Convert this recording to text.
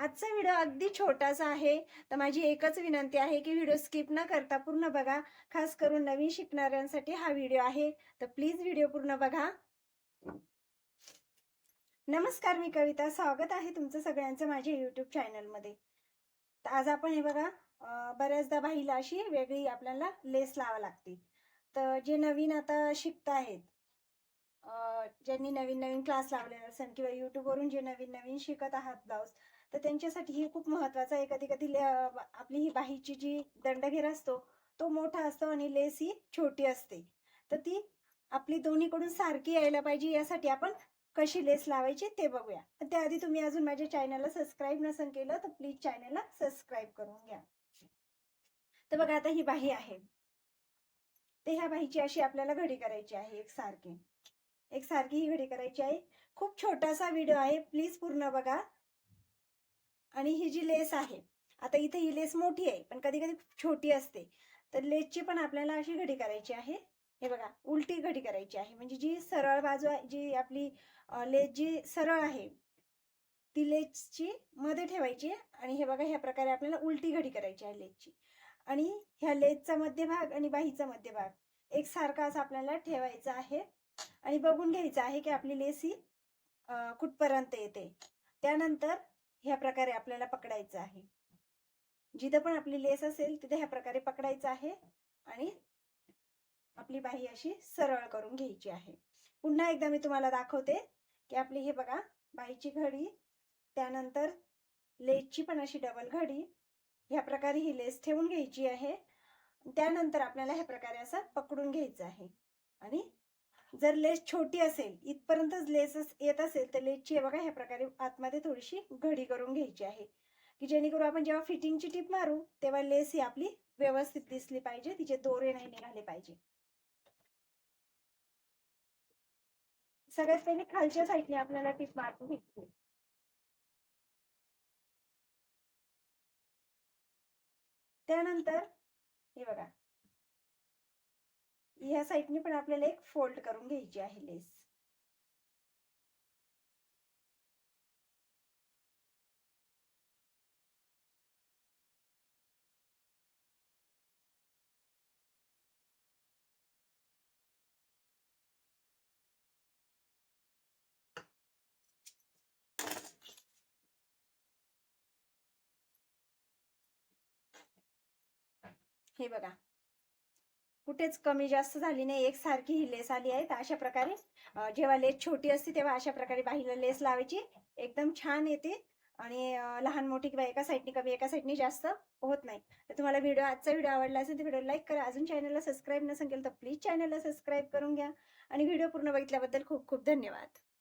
आजचा व्हिडिओ अगदी छोटासा आहे. तर माझी एकच विनंती आहे की व्हिडिओ स्किप न करता पूर्ण बघा. खास करून नवीन शिकणाऱ्यांसाठी हा व्हिडिओ आहे. तर प्लीज व्हिडिओ पूर्ण बघा. नमस्कार मी कविता. स्वागत आहे तुमचं सगळ्यांचं माझ्या युट्यूब चॅनलमध्ये तर आज आपण हे बघा बऱ्याचदा बाईला अशी वेगळी आपल्याला लेस लावा लागते. तर जे नवीन आता शिकत आहेत ज्यांनी नवीन नवीन क्लास लावलेला असेल किंवा युट्यूबवरून जे नवीन नवीन शिकत आहात ब्लाऊज तर त्यांच्यासाठी ही खूप महत्वाचं आहे. कधी कधी आपली ही बाहीची जी दंडघेर असतो तो मोठा असतो आणि लेस ही छोटी असते. तर ती आपली दोन्हीकडून सारखी यायला पाहिजे यासाठी आपण कशी लेस लावायची ते बघूया. पण त्याआधी तुम्ही अजून माझ्या चॅनलला सबस्क्राईब नसेल केलं तर प्लीज चॅनलला सबस्क्राईब करून घ्या. तर बघा आता ही बाही आहे. तर ह्या बाहीची अशी आपल्याला घडी करायची आहे एक सारखी. एक सारखी ही घडी करायची आहे. खूप छोटासा व्हिडिओ आहे. प्लीज पूर्ण बघा. आणि ही जी लेस आहे आता इथे ही लेस मोठी आहे पण कधी कधी छोटी असते. तर लेसची पण आपल्याला अशी घडी करायची आहे. हे बघा उलटी घडी करायची आहे. म्हणजे जी सरळ बाजू आहे जी आपली लेस जी सरळ आहे ती लेसची मध्ये ठेवायची आणि हे बघा ह्या प्रकारे आपल्याला उलटी घडी करायची आहे लेसची. आणि ह्या लेसचा मध्यभाग आणि बाहीचा मध्यभाग एक सारखा असा आपल्याला ठेवायचा आहे. आणि बघून घ्यायचं आहे की आपली लेस ही कुठपर्यंत येते. त्यानंतर ह्या प्रकारे आपल्याला पकडायचं आहे. जिथं पण आपली लेस असेल तिथे ह्या प्रकारे पकडायचं आहे आणि आपली बाही अशी सरळ करून घ्यायची आहे. पुन्हा एकदा मी तुम्हाला दाखवते की आपली हे बघा बाहीची घडी त्यानंतर लेसची पण अशी डबल घडी ह्या प्रकारे ही लेस ठेवून घ्यायची आहे. त्यानंतर आपल्याला ह्या प्रकारे असं पकडून घ्यायचं आहे आणि जर लेस छोटी असेल इथपर्यंतच लेस येत असेल तर लेसची बघा ह्या प्रकारे आतमध्ये थोडीशी घडी करून घ्यायची आहे. की जेणेकरून आपण जेव्हा फिटिंगची टीप मारू तेव्हा लेस ही आपली व्यवस्थित दिसली पाहिजे तिचे दोरे नाही निघाले पाहिजे. सगळ्यात पहिले खालच्या साईडने आपल्याला टीप मारून घ्यायची त्यानंतर हे बघा ह्या साईडने पण आपल्याला एक फोल्ड करून घ्यायची आहे लेस. हे बघा. कुठेच कमी जास्त झाली नाही. एकसारखी ही लेस आली आहे. तर अशा प्रकारे जेव्हा लेस छोटी असते तेव्हा अशा प्रकारे बाहीला लेस लावायची. एकदम छान येते. आणि लहान मोठी किंवा एका साईडनी कमी एका साईडनी जास्त होत नाही. तर तुम्हाला व्हिडिओ आजचा व्हिडिओ आवडला असेल तर व्हिडिओ लाईक करा. अजून चॅनलला सबस्क्राईब नसेल केलं तर प्लीज चॅनलला सबस्क्राईब करून घ्या. आणि व्हिडिओ पूर्ण बघितल्याबद्दल खूप खूप धन्यवाद.